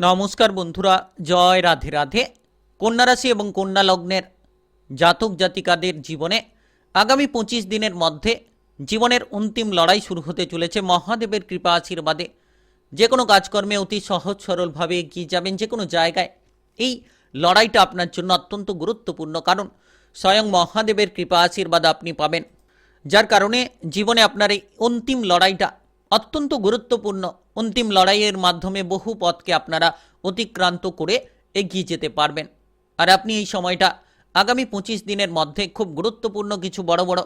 নমস্কার বন্ধুরা, জয় রাধে রাধে। কন্যা রাশি এবং কন্যা লগ্নের জাতক জাতিকাদের জীবনে আগামী পঁচিশ দিনের মধ্যে জীবনের অন্তিম লড়াই শুরু হতে চলেছে। মহাদেবের কৃপা আশীর্বাদে যে কোনো কাজকর্মে অতি সহজ সরলভাবে এগিয়ে যাবেন যে কোনো জায়গায়। এই লড়াইটা আপনার জন্য অত্যন্ত গুরুত্বপূর্ণ, কারণ স্বয়ং মহাদেবের কৃপা আশীর্বাদ আপনি পাবেন। যার কারণে জীবনে আপনার এই অন্তিম লড়াইটা অত্যন্ত গুরুত্বপূর্ণ। অন্তিম লড়াইয়ের মাধ্যমে বহু পথকে আপনারা অতিক্রান্ত করে এগিয়ে যেতে পারবেন। আর আপনি এই সময়টা আগামী পঁচিশ দিনের মধ্যে খুব গুরুত্বপূর্ণ কিছু বড় বড়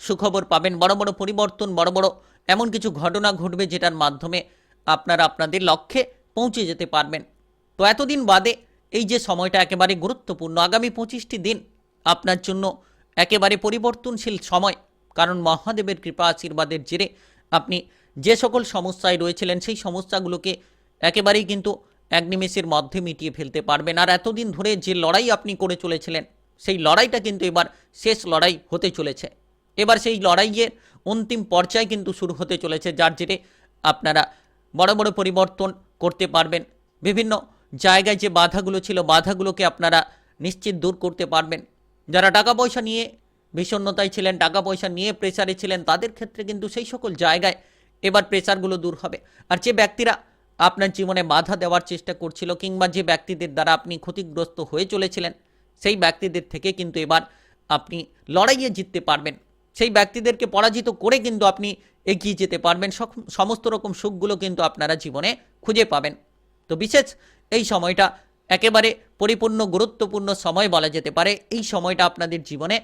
সুখবর পাবেন, বড় বড় পরিবর্তন, বড় বড় এমন কিছু ঘটনা ঘটবে যেটার মাধ্যমে আপনারা আপনাদের লক্ষ্যে পৌঁছে যেতে পারবেন। তো এতদিন বাদে এই যে সময়টা একেবারে গুরুত্বপূর্ণ, আগামী পঁচিশটি দিন আপনার জন্য একেবারে পরিবর্তনশীল সময়। কারণ মহাদেবের কৃপা আশীর্বাদের জেরে আপনি যে সকল সমস্যায় রয়েছিলেন, সেই সমস্যাগুলোকে একেবারেই কিন্তু এক নিমেষের মধ্যে মিটিয়ে ফেলতে পারবেন। আর এতদিন ধরে যে লড়াই আপনি করে চলেছিলেন, সেই লড়াইটা কিন্তু এবার শেষ লড়াই হতে চলেছে। এবার সেই লড়াইয়ের অন্তিম পর্যায় কিন্তু শুরু হতে চলেছে, যার জেরে আপনারা বড় বড় পরিবর্তন করতে পারবেন। বিভিন্ন জায়গায় যে বাধাগুলো ছিল, বাধাগুলোকে আপনারা নিশ্চিত দূর করতে পারবেন। যারা টাকা পয়সা নিয়ে বিষণ্ণতায় ছিলেন টাকা পয়সা নিয়ে প্রেসারে ছিলেন, তাদের ক্ষেত্রে কিন্তু সেই সকল জায়গায় এবার প্রেসারগুলো দূর হবে। আর যে ব্যক্তিরা আপনার জীবনে বাধা দেওয়ার চেষ্টা করছিল কিংবা যে ব্যক্তিদের দ্বারা আপনি ক্ষতিগ্রস্ত হয়ে চলেছিলেন, সেই ব্যক্তিদের থেকে কিন্তু এবার আপনি লড়াইয়ে জিততে পারবেন। সেই ব্যক্তিদেরকে পরাজিত করে কিন্তু আপনি এগিয়ে যেতে পারবেন। সমস্ত রকম সুখগুলো কিন্তু আপনারা জীবনে খুঁজে পাবেন। তো বিশেষ এই সময়টা একেবারে পরিপূর্ণ, গুরুত্বপূর্ণ সময় বলা যেতে পারে। এই সময়টা আপনাদের জীবনে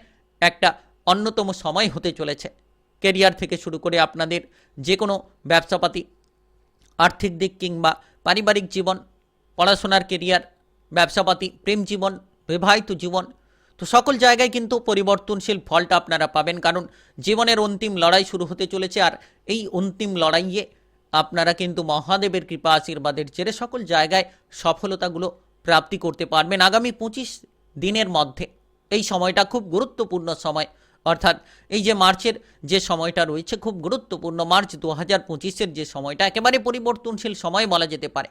একটা অন্যতম সময় হতে চলেছে। কেরিয়ার থেকে শুরু করে আপনাদের যে কোনো ব্যবসাপাতি, আর্থিক দিক কিংবা পারিবারিক জীবন, পড়াশোনার কেরিয়ার ব্যবসাপাতি, প্রেম জীবন, বিবাহিত জীবন, তো সকল জায়গায় কিন্তু পরিবর্তনশীল ফলটা আপনারা পাবেন কারণ জীবনের অন্তিম লড়াই শুরু হতে চলেছে আর এই অন্তিম লড়াইয়ে আপনারা কিন্তু মহাদেবের কৃপা আশীর্বাদের জেরে সকল জায়গায় সফলতাগুলো প্রাপ্তি করতে পারবেন। আগামী পঁচিশ দিনের মধ্যে এই সময়টা খুব গুরুত্বপূর্ণ সময়। অর্থাৎ এই যে মার্চের যে সময়টা রয়েছে, খুব গুরুত্বপূর্ণ মার্চ দু হাজার পঁচিশের যে সময়টা, একেবারে পরিবর্তনশীল সময় বলা যেতে পারে।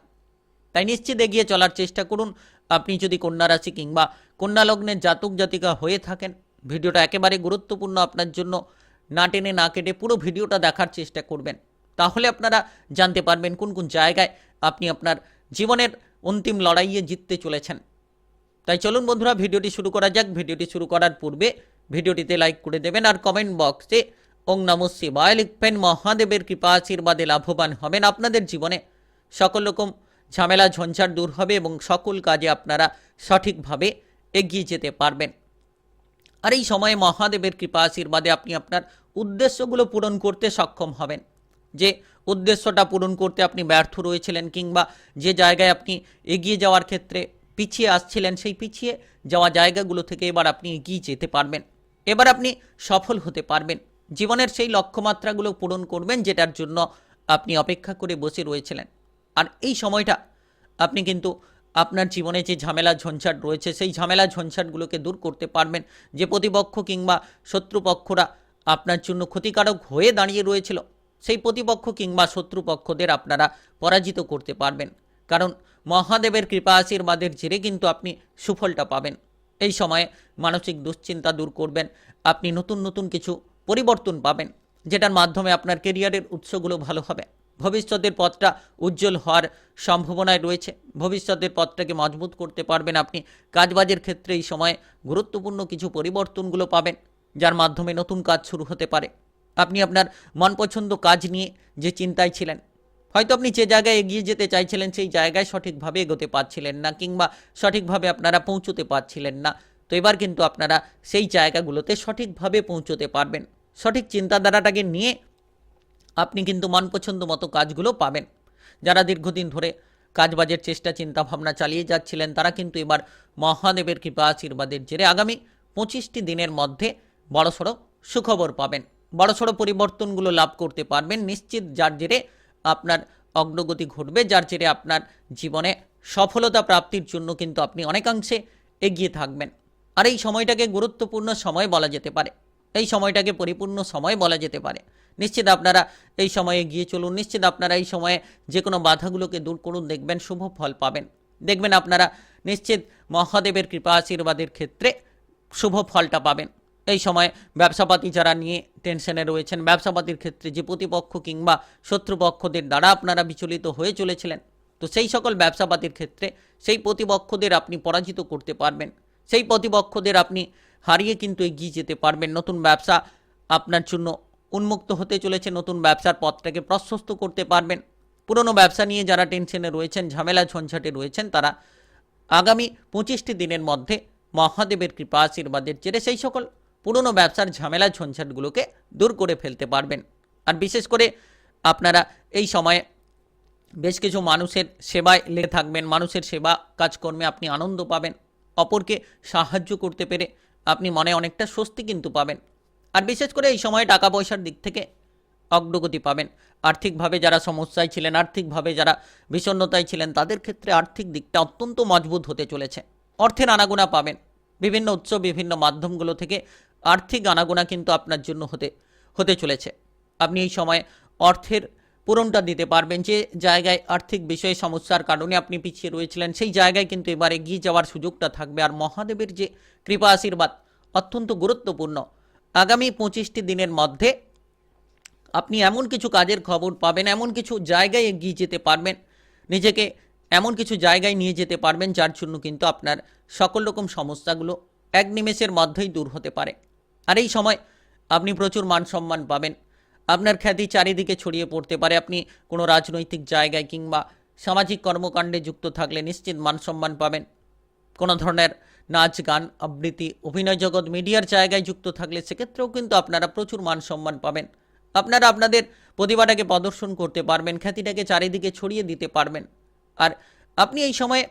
তাই নিশ্চিত এগিয়ে চলার চেষ্টা করুন। আপনি যদি কন্যা রাশি কিংবা কন্যা লগ্নের জাতক জাতিকা হয়ে থাকেন, ভিডিওটা একেবারে গুরুত্বপূর্ণ আপনার জন্য। না টেনে না কেটে পুরো ভিডিওটা দেখার চেষ্টা করবেন। তাহলে আপনারা জানতে পারবেন কোন কোন জায়গায় আপনি আপনার জীবনের অন্তিম লড়াইয়ে জিততে চলেছেন। তাই চলুন বন্ধুরা, ভিডিওটি শুরু করা যাক। ভিডিওটি শুরু করার পূর্বে ভিডিওটিতে লাইক করে দেবেন আর কমেন্ট বক্সে ওং নম শিবায় লিখবেন, মহাদেবের কৃপা আশীর্বাদে লাভবান হবেন আপনাদের জীবনে। সকল রকম ঝামেলা, ঝঞ্ঝাট দূর হবে এবং সকল কাজে আপনারা সঠিকভাবে এগিয়ে যেতে পারবেন। আর এই সময়ে মহাদেবের কৃপা আশীর্বাদে আপনি আপনার উদ্দেশ্যগুলো পূরণ করতে সক্ষম হবেন। যে উদ্দেশ্যটা পূরণ করতে আপনি ব্যর্থ রয়েছিলেন কিংবা যে জায়গায় আপনি এগিয়ে যাওয়ার ক্ষেত্রে পিছিয়ে আসছিলেন, সেই পিছিয়ে যাওয়া জায়গাগুলো থেকে এবার আপনি এগিয়ে যেতে পারবেন। এবার আপনি সফল হতে পারবেন। জীবনের সেই লক্ষ্যমাত্রাগুলো পূরণ করবেন যেটার জন্য আপনি অপেক্ষা করে বসে রয়েছিলেন। আর এই সময়টা আপনি কিন্তু আপনার জীবনে যে ঝামেলা ঝঞ্ঝাট রয়েছে, সেই ঝামেলা ঝঞ্ঝাটগুলোকে দূর করতে পারবেন। যে প্রতিপক্ষ কিংবা শত্রুপক্ষরা আপনার জন্য ক্ষতিকারক হয়ে দাঁড়িয়ে রয়েছিল, সেই প্রতিপক্ষ কিংবা শত্রুপক্ষদের আপনারা পরাজিত করতে পারবেন। কারণ মহাদেবের কৃপা আশীর্বাদের জেরে কিন্তু আপনি সুফলটা পাবেন। এই সময়ে মানসিক দুশ্চিন্তা দূর করবেন। আপনি নতুন নতুন কিছু পরিবর্তন পাবেন, যেটার মাধ্যমে আপনার কেরিয়ারের উৎসগুলো ভালো হবে। ভবিষ্যতের পথটা উজ্জ্বল হওয়ার সম্ভাবনায় রয়েছে। ভবিষ্যতের পথটাকে মজবুত করতে পারবেন আপনি। কাজবাজের ক্ষেত্রে এই সময়ে গুরুত্বপূর্ণ কিছু পরিবর্তনগুলো পাবেন, যার মাধ্যমে নতুন কাজ শুরু হতে পারে। আপনি আপনার মন পছন্দ কাজ নিয়ে যে চিন্তায় ছিলেন হয়তো আপনি যে জায়গায় এগিয়ে যেতে চাইছিলেন, সেই জায়গায় সঠিকভাবে এগোতে পারছিলেন না কিংবা সঠিকভাবে আপনারা পৌঁছতে পারছিলেন না। তো এবার কিন্তু আপনারা সেই জায়গাগুলোতে সঠিকভাবে পৌঁছতে পারবেন। সঠিক চিন্তাধারাটাকে নিয়ে আপনি কিন্তু মনপছন্দ মতো কাজগুলো পাবেন। যারা দীর্ঘদিন ধরে কাজবাজের চেষ্টা, চিন্তা ভাবনা চালিয়ে যাচ্ছিলেন, তারা কিন্তু এবার মহাদেবের কৃপা আশীর্বাদের জেরে আগামী পঁচিশটি দিনের মধ্যে বড়সড় সুখবর পাবেন। বড়সড় পরিবর্তনগুলো লাভ করতে পারবেন। নিশ্চিত যার জেরে আপনার অগ্রগতি ঘটবে, যার জেরে আপনার জীবনে সফলতা প্রাপ্তির জন্য কিন্তু আপনি অনেকাংশে এগিয়ে থাকবেন। আর এই সময়টাকে গুরুত্বপূর্ণ সময় বলা যেতে পারে। এই সময়টাকে পরিপূর্ণ সময় বলা যেতে পারে। নিশ্চিত আপনারা এই সময়ে এগিয়ে চলুন, নিশ্চিত আপনারা এই সময়ে যে কোনো বাধাগুলোকে দূর করুন, দেখবেন শুভ ফল পাবেন। দেখবেন আপনারা নিশ্চিত মহাদেবের কৃপা আশীর্বাদের ক্ষেত্রে শুভ ফলটা পাবেন। এই সময় ব্যবসাপাতি যারা নিয়ে টেনশনে রয়েছেন, ব্যবসাপাতির ক্ষেত্রে যে প্রতিপক্ষ কিংবা শত্রুপক্ষদের দ্বারা আপনারা বিচলিত হয়ে চলেছিলেন, তো সেই সকল ব্যবসাপাতির ক্ষেত্রে সেই প্রতিপক্ষদের আপনি পরাজিত করতে পারবেন। সেই প্রতিপক্ষদের আপনি হারিয়ে কিন্তু এগিয়ে যেতে পারবেন। নতুন ব্যবসা আপনার জন্য উন্মুক্ত হতে চলেছে, নতুন ব্যবসার পথটাকে প্রশস্ত করতে পারবেন। পুরনো ব্যবসা নিয়ে যারা টেনশনে রয়েছেন, ঝামেলা ঝঞ্ঝাটে রয়েছেন, তারা আগামী পঁচিশটি দিনের মধ্যে মহাদেবের কৃপা আশীর্বাদের জেরে সেই সকল পুরনো ব্যবসার ঝামেলা ঝঞ্ঝাটগুলোকে দূর করে ফেলতে পারবেন। আর বিশেষ করে আপনারা এই সময়ে বেশ কিছু মানুষের সেবায় লেগে থাকবেন, মানুষের সেবা কাজকর্মে আপনি আনন্দ পাবেন, অপরকে সাহায্য করতে পেরে আপনি মনে অনেকটা স্বস্তি কিন্তু পাবেন। আর বিশেষ করে এই সময়ে টাকা পয়সার দিক থেকে অগ্রগতি পাবেন। আর্থিকভাবে যারা সমস্যায় ছিলেন, আর্থিকভাবে যারা বিষণ্ণতায় ছিলেন, তাদের ক্ষেত্রে আর্থিক দিকটা অত্যন্ত মজবুত হতে চলেছে। অর্থের আনাগোনা পাবেন। বিভিন্ন উৎস, বিভিন্ন মাধ্যমগুলো থেকে আর্থিক আনাগোনা কিন্তু আপনার জন্য হতে হতে চলেছে। আপনি এই সময়ে অর্থের পূরণটা দিতে পারবেন যে জায়গায় আর্থিক বিষয়ে সমস্যার কারণে আপনি পিছিয়ে রয়েছিলেন, সেই জায়গায় কিন্তু এবার এগিয়ে যাওয়ার সুযোগটা থাকবে। আর মহাদেবের যে কৃপা আশীর্বাদ অত্যন্ত গুরুত্বপূর্ণ, আগামী পঁচিশটি দিনের মধ্যে আপনি এমন কিছু কাজের খবর পাবেন, এমন কিছু জায়গায় এগিয়ে যেতে পারবেন, নিজেকে এমন কিছু জায়গায় নিয়ে যেতে পারবেন যার জন্য কিন্তু আপনার সকল রকম সমস্যাগুলো এক নিমেষের মধ্যেই দূর হতে পারে। আর এই সময় আপনি প্রচুর মান সম্মান পাবেন। আপনার খ্যাতি চারিদিকে ছড়িয়ে পড়তে পারে। আপনি কোনো রাজনৈতিক জায়গায় কিংবা সামাজিক কর্মকাণ্ডে যুক্ত থাকলে নিশ্চিত মান সম্মান পাবেন। কোনো ধরনের নাচ, গান, আবৃত্তি, অভিনয় জগৎ, মিডিয়ার জায়গায় যুক্ত থাকলে সেক্ষেত্রেও কিন্তু আপনারা প্রচুর মান সম্মান পাবেন। আপনারা আপনাদের প্রতিভাটাকে প্রদর্শন করতে পারবেন, খ্যাতিটাকে চারিদিকে ছড়িয়ে দিতে পারবেন। আর আপনি এই সময়ে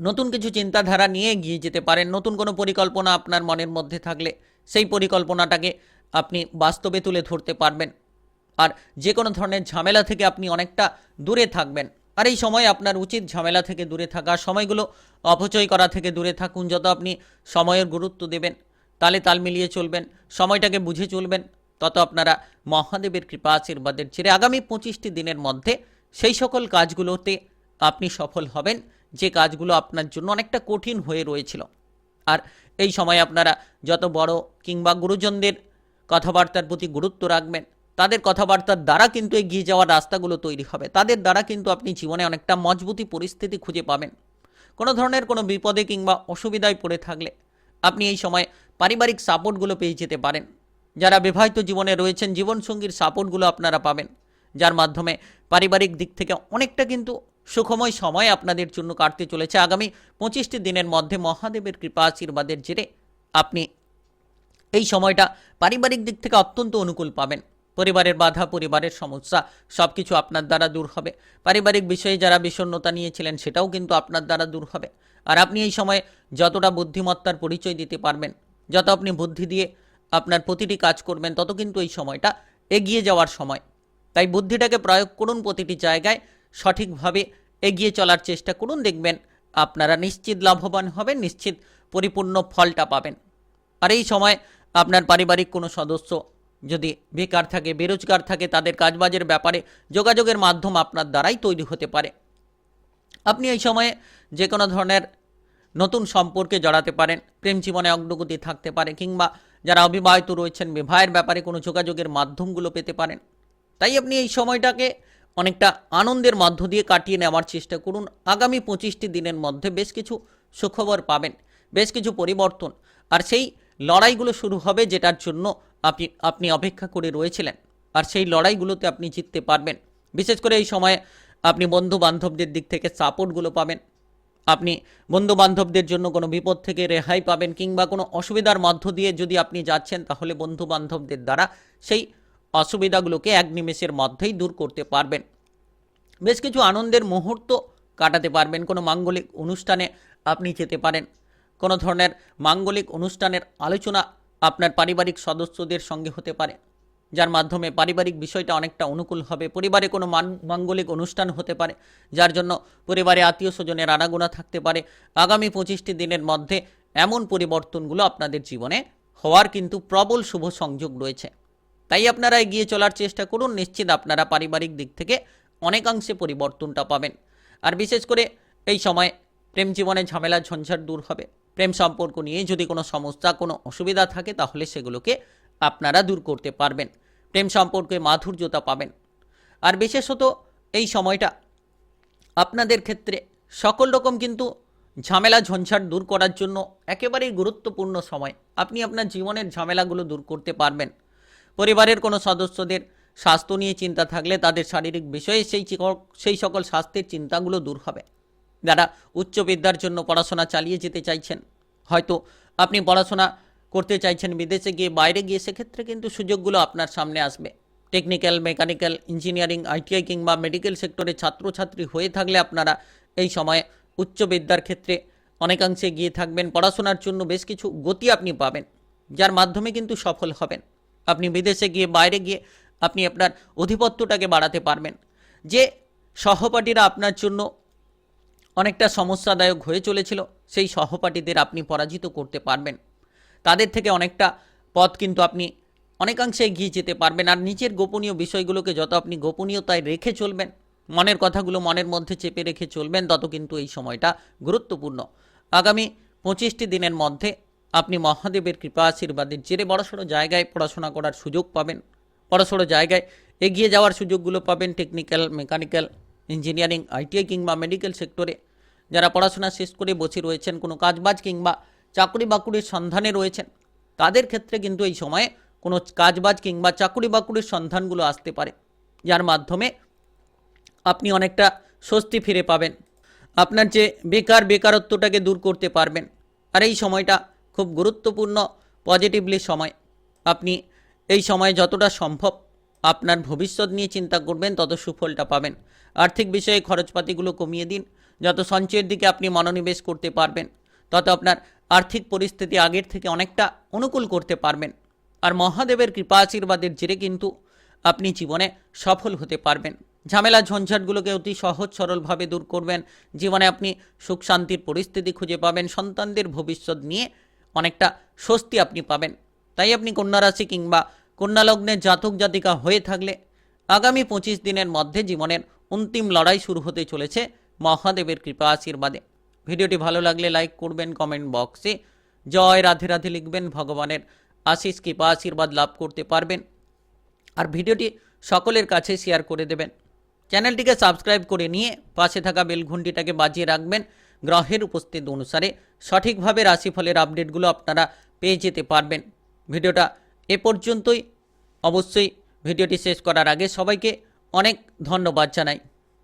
নতুন কিছু চিন্তাধারা নিয়ে এগিয়ে যেতে পারেন। নতুন কোনো পরিকল্পনা আপনার মনের মধ্যে থাকলে সেই পরিকল্পনাটাকে আপনি বাস্তবে তুলে ধরতে পারবেন। আর যে কোনো ধরনের ঝামেলা থেকে আপনি অনেকটা দূরে থাকবেন। আর এই সময় আপনার উচিত ঝামেলা থেকে দূরে থাকা, সময়গুলো অপচয় করা থেকে দূরে থাকুন, যত আপনি সময়ের গুরুত্ব দেবেন, তালে তাল মিলিয়ে চলবেন, সময়টাকে বুঝে চলবেন, তত আপনারা মহাদেবের কৃপা, আশীর্বাদের ছেড়ে আগামী পঁচিশটি দিনের মধ্যে সেই সকল কাজগুলোতে আপনি সফল হবেন। যে কাজগুলো আপনার জন্য অনেকটা কঠিন হয়ে রয়েছিল। আর এই সময় আপনারা যত বড় কিংবা গুরুজনদের কথাবার্তার প্রতি গুরুত্ব রাখবেন, তাদের কথাবার্তার দ্বারা কিন্তু এগিয়ে যাওয়ার রাস্তাগুলো তৈরি হবে। তাদের দ্বারা কিন্তু আপনি জীবনে অনেকটা মজবুতি পরিস্থিতি খুঁজে পাবেন। কোনো ধরনের কোনো বিপদে কিংবা অসুবিধায় পড়ে থাকলে আপনি এই সময় পারিবারিক সাপোর্টগুলো পেয়ে যেতে পারেন। যারা বিবাহিত জীবনে রয়েছেন, জীবনসঙ্গীর সাপোর্টগুলো আপনারা পাবেন, যার মাধ্যমে পারিবারিক দিক থেকে অনেকটা কিন্তু সুখময় সময় আপনাদের জন্য কাটতে চলেছে। আগামী পঁচিশটি দিনের মধ্যে মহাদেবের কৃপা আশীর্বাদের জেরে আপনি এই সময়টা পারিবারিক দিক থেকে অত্যন্ত অনুকূল পাবেন। পরিবারের বাধা, পরিবারের সমস্যা সব কিছু আপনার দ্বারা দূর হবে। পারিবারিক বিষয়ে যারা বিষণ্ণতা নিয়েছিলেন, সেটাও কিন্তু আপনার দ্বারা দূর হবে। আর আপনি এই সময়ে যতটা বুদ্ধিমত্তার পরিচয় দিতে পারবেন, যত আপনি বুদ্ধি দিয়ে আপনার প্রতিটি কাজ করবেন, তত কিন্তু এই সময়টা এগিয়ে যাওয়ার সময়। তাই বুদ্ধিটাকে প্রয়োগ করুন প্রতিটি জায়গায়। সঠিকভাবে এগিয়ে চলার চেষ্টা করুন। দেখবেন আপনারা নিশ্চিত লাভবান হবেন, নিশ্চিত পরিপূর্ণ ফলটা পাবেন। আর এই সময় আপনার পারিবারিক কোনো সদস্য যদি বেকার থাকে, বেরোজগার থাকে, তাদের কাজবাজের ব্যাপারে যোগাযোগের মাধ্যম আপনার দ্বারাই তৈরি হতে পারে। আপনি এই সময়ে যে কোনো ধরনের নতুন সম্পর্কে জড়াতে পারেন, প্রেম জীবনে অগ্রগতি থাকতে পারে, কিংবা যারা অবিবাহিত রয়েছেন, বিবাহের ব্যাপারে কোনো যোগাযোগের মাধ্যমগুলো পেতে পারেন। তাই আপনি এই সময়টাকে অনেকটা আনন্দের মধ্য দিয়ে কাটিয়ে নেওয়ার চেষ্টা করুন। আগামী পঁচিশটি দিনের মধ্যে বেশ কিছু সুখবর পাবেন, বেশ কিছু পরিবর্তন। আর সেই লড়াইগুলো শুরু হবে যেটার জন্য আপনি আপনি অপেক্ষা করে রয়েছিলেন। আর সেই লড়াইগুলোতে আপনি জিততে পারবেন। বিশেষ করে এই সময়ে আপনি বন্ধু বান্ধবদের দিক থেকে সাপোর্টগুলো পাবেন। আপনি বন্ধু বান্ধবদের জন্য কোনো বিপদ থেকে রেহাই পাবেন কিংবা কোনো অসুবিধার মধ্য দিয়ে যদি আপনি যাচ্ছেন তাহলে বন্ধু বান্ধবদের দ্বারা সেই অসুবিধাগুলোকে এক নিমেষের মধ্যেই দূর করতে পারবেন। বেশ কিছু আনন্দের মুহূর্ত কাটাতে পারবেন। কোনো মাঙ্গলিক অনুষ্ঠানে আপনি যেতে পারেন। কোনো ধরনের মাঙ্গলিক অনুষ্ঠানের আলোচনা আপনার পারিবারিক সদস্যদের সঙ্গে হতে পারে, যার মাধ্যমে পারিবারিক বিষয়টা অনেকটা অনুকূল হবে। পরিবারে কোনো মান- মাঙ্গলিক অনুষ্ঠান হতে পারে, যার জন্য পরিবারে আত্মীয় স্বজনের আনাগোনা থাকতে পারে। আগামী পঁচিশটি দিনের মধ্যে এমন পরিবর্তনগুলো আপনাদের জীবনে হওয়ার কিন্তু প্রবল শুভ সংযোগ রয়েছে। তাই আপনারা এগিয়ে চলার চেষ্টা করুন, নিশ্চিত আপনারা পারিবারিক দিক থেকে অনেকাংশে পরিবর্তনটা পাবেন। আর বিশেষ করে এই সময় প্রেম জীবনে ঝামেলা, ঝঞ্ঝাট দূর হবে। প্রেম সম্পর্ক নিয়ে যদি কোনো সমস্যা, কোনো অসুবিধা থাকে, তাহলে সেগুলোকে আপনারা দূর করতে পারবেন। প্রেম সম্পর্কে মাধুর্যতা পাবেন। আর বিশেষত এই সময়টা আপনাদের ক্ষেত্রে সকল রকম কিন্তু ঝামেলা, ঝঞ্ঝাট দূর করার জন্য একেবারেই গুরুত্বপূর্ণ সময়। আপনি আপনার জীবনের ঝামেলাগুলো দূর করতে পারবেন। পরিবারের কোনো সদস্যদের স্বাস্থ্য নিয়ে চিন্তা থাকলে তাদের শারীরিক বিষয়ে সেই সেই সকল স্বাস্থ্যের চিন্তাগুলো দূর হবে। যারা উচ্চ বিদ্যার জন্য পড়াশোনা চালিয়ে যেতে চাইছেন, হয়তো আপনি পড়াশোনা করতে চাইছেন, বিদেশে গিয়ে বাইরে গিয়ে সেক্ষেত্রে কিন্তু সুযোগগুলো আপনার সামনে আসবে। টেকনিক্যাল, মেকানিক্যাল, ইঞ্জিনিয়ারিং, আইটিআই কিংবা মেডিকেল সেক্টরে ছাত্রছাত্রী হয়ে থাকলে আপনারা এই সময়ে উচ্চ বিদ্যার ক্ষেত্রে অনেকাংশে গিয়ে থাকবেন। পড়াশোনার জন্য বেশ কিছু গতি আপনি পাবেন, যার মাধ্যমে কিন্তু সফল হবেন। আপনি বিদেশে গিয়ে, বাইরে গিয়ে আপনি আপনার অধিপত্যটাকে বাড়াতে পারবেন। যে সহপাঠীরা আপনার জন্য অনেকটা সমস্যাদায়ক হয়ে চলেছিল, সেই সহপাঠীদের আপনি পরাজিত করতে পারবেন। তাদের থেকে অনেকটা পথ কিন্তু আপনি অনেকাংশে এগিয়ে যেতে পারবেন। আর নিজের গোপনীয় বিষয়গুলোকে যত আপনি গোপনীয়তায় রেখে চলবেন, মনের কথাগুলো মনের মধ্যে চেপে রেখে চলবেন, তত কিন্তু এই সময়টা গুরুত্বপূর্ণ। আগামী পঁচিশটি দিনের মধ্যে আপনি মহাদেবের কৃপা আশীর্বাদের জেরে বড়সড় জায়গায় পড়াশোনা করার সুযোগ পাবেন। বড়সড় জায়গায় এগিয়ে যাওয়ার সুযোগগুলো পাবেন টেকনিক্যাল মেকানিক্যাল ইঞ্জিনিয়ারিং আইটিআই কিংবা মেডিকেল সেক্টরে যারা পড়াশোনা শেষ করে বসে রয়েছেন, কোনো কাজবাজ কিংবা চাকরি বাকরির সন্ধানে রয়েছেন, তাদের ক্ষেত্রে কিন্তু এই সময়ে কোনো কাজবাজ কিংবা চাকরি বাকরির সন্ধানগুলো আসতে পারে। যার মাধ্যমে আপনি অনেকটা স্বস্তি ফিরে পাবেন। আপনার যে বেকার বেকারত্বটাকে দূর করতে পারবেন। আর এই সময়টা খুব গুরুত্বপূর্ণ পজিটিভলি সময়। আপনি এই সময় যতটা সম্ভব আপনার ভবিষ্যৎ নিয়ে চিন্তা করবেন, তত সুফলটা পাবেন। আর্থিক বিষয়ে খরচপাতিগুলো কমিয়ে দিন। যত সঞ্চয়ের দিকে আপনি মনোনিবেশ করতে পারবেন, তত আপনার আর্থিক পরিস্থিতি আগের থেকে অনেকটা অনুকূল করতে পারবেন। আর মহাদেবের কৃপা আশীর্বাদের জেরে কিন্তু আপনি জীবনে সফল হতে পারবেন। ঝামেলা ঝঞ্ঝাটগুলোকে অতি সহজ সরলভাবে দূর করবেন। জীবনে আপনি সুখ শান্তির পরিস্থিতি খুঁজে পাবেন। সন্তানদের ভবিষ্যৎ নিয়ে অনেকটা স্বস্তি আপনি পাবেন। তাই আপনি কন্যা রাশি কিংবা কন্যা লগ্নের জাতক জাতিকা হয়ে থাকলে আগামী পঁচিশ দিনের মধ্যে জীবনের অন্তিম লড়াই শুরু হতে চলেছে মহাদেবের কৃপা আশীর্বাদে। ভিডিওটি ভালো লাগলে লাইক করবেন, কমেন্ট বক্সে জয় রাধে রাধে লিখবেন, ভগবানের আশিস কৃপা, আশীর্বাদ লাভ করতে পারবেন। আর ভিডিওটি সকলের কাছে শেয়ার করে দেবেন। চ্যানেলটিকে সাবস্ক্রাইব করে নিয়ে পাশে থাকা বেল ঘন্টিটাকে বাজিয়ে রাখবেন। গ্রহের উপস্থিতি অনুসারে সঠিকভাবে রাশিফলের আপডেটগুলো আপনারা পেয়ে যেতে পারবেন। ভিডিওটা এ পর্যন্তই। অবশ্যই ভিডিওটি শেষ করার আগে সবাইকে অনেক ধন্যবাদ জানাই।